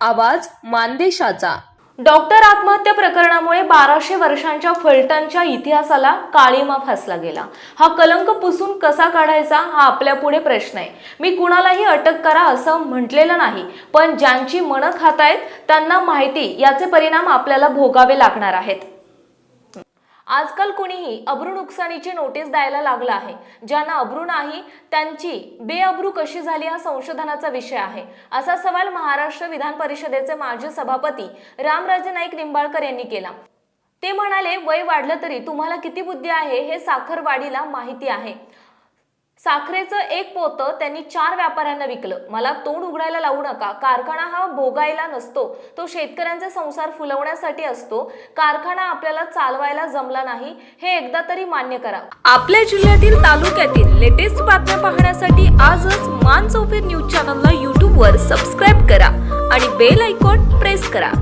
आवाज मानदेशाचा. डॉक्टर आत्महत्या प्रकरणामुळे बाराशे वर्षांच्या फलटणच्या इतिहासाला काळीमा फासला गेला. हा कलंक पुसून कसा काढायचा हा आपल्या पुढे प्रश्न आहे. मी कुणालाही अटक करा असं म्हटलेलं नाही पण ज्यांची मनं खातायत त्यांना माहिती याचे परिणाम आपल्याला भोगावे लागणार आहेत. आजकाल कुणीही अब्रू नुकसानीची नोटीस द्यायला लागला आहे. ज्यांना अब्रू नाही त्यांची बेअब्रू कशी झाली हा संशोधनाचा विषय आहे. असा सवाल महाराष्ट्र विधान परिषदेचे माजी सभापती रामराजे नाईक निंबाळकर यांनी केला. ते म्हणाले वय वाढलं तरी तुम्हाला किती बुद्धी आहे हे साखरवाडीला माहिती आहे. साखरेचं एक पोतं त्यांनी चार व्यापाऱ्यांना विकलं. मला तोंड उघडायला लावू नका. कारखाना हा भोगायला नसतो. तो शेतकऱ्यांचे संसार फुलवण्यासाठी असतो. कारखाना आपल्याला चालवायला जमला नाही. हे एकदा तरी मान्य करा. आपल्या जिल्ह्यातील तालुक्यातील लेटेस्ट बातम्या पाहण्यासाठी आजच मान चौफेर न्यूज चॅनलला यूट्यूबवर सबस्क्राईब करा आणि बेल आयकॉन प्रेस करा.